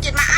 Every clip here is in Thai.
get my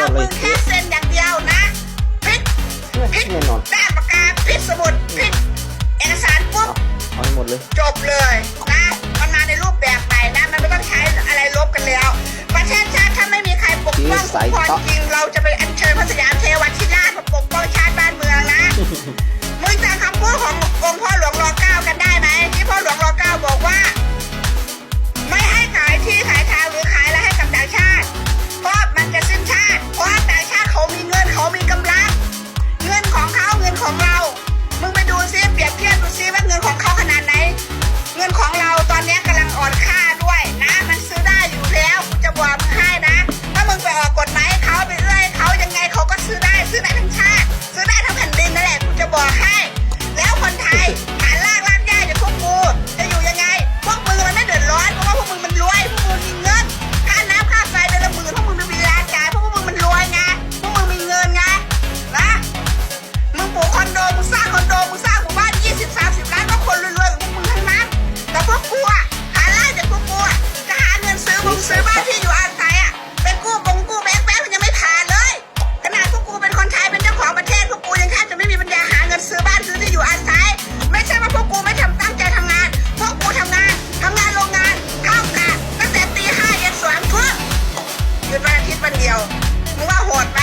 อามือแค่เซ็นอย่างเดียวนะพิษพิษแน่นอนด้านปากกาพิษสมุดพิษเอกสารปุ๊บเอาให้หมดเลย จบเลยนะมันมาในรูปแบบใหม่นะมันไม่ต้องใช้อะไรลบกันแล้ว ประเทศชาติถ้าไม่มีใครปกป้องคุ้มครอง เดียวมึงว่าโหดไหม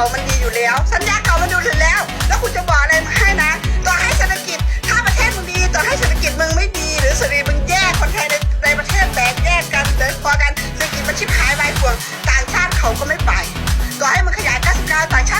ามันดีอยู่แล้ว สัญญาเก่ามันดีอยู่แล้ว แล้วคุณจะบอกอะไรมาให้นะต่อให้เศรษฐกิจถ้าประเทศมึงดีต่อให้เศรษฐกิจมึงไม่ดี หรือเศรษฐกิจมึงแย่คนไทยในในประเทศแตกแยกกันเดินพอกันเศรษฐกิจมันชิบหายวายป่วงต่างชาติเขาก็ไม่ไปต่อให้มึงขยาย99ต่างชาติ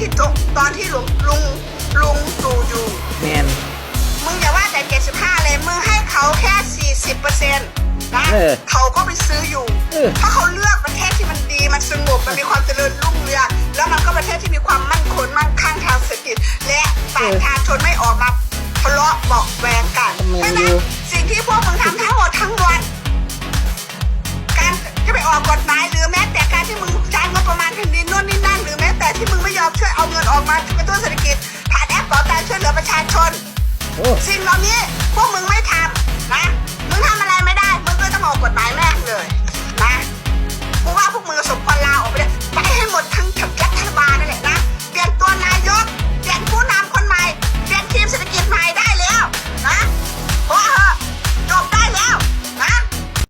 ที่ตกตอนที่ลุงลุงลุงตู่อยู่ แมนมึงอย่าว่าแต่ 75 เลยมึงให้เขาแค่ 40เปอร์เซ็นต์นะเออเขาก็ไปซื้ออยู่ เออ ถ้าเขาเลือกประเทศที่มันดีมันสงบมันมีความเจริญรุ่งเรืองแล้วมันก็ประเทศที่มีความมั่นคงมั่งคั่งทางเศรษฐกิจ และประชาชนไม่ออกมาทะเลาะเบอกแวงกันทำไมเพราะฉะดูนั้นสิ่งที่พวกมึงทำทั้งหมดทั้งมวลการจะไปออกกฎหมายหรือแม้แต่การ ที่มึงจ่ายงบประมาณแผ่นดินนู่นนี่นั่นหรือแม้แต่ที่มึงไม่ยอมช่วยเอาเงินออกมากระตุ้นเศรษฐกิจผ่านแอปเป๋าตังค์ช่วยเหลือประชาชนโอ้สิ่งเหล่านี้พวกมึงไม่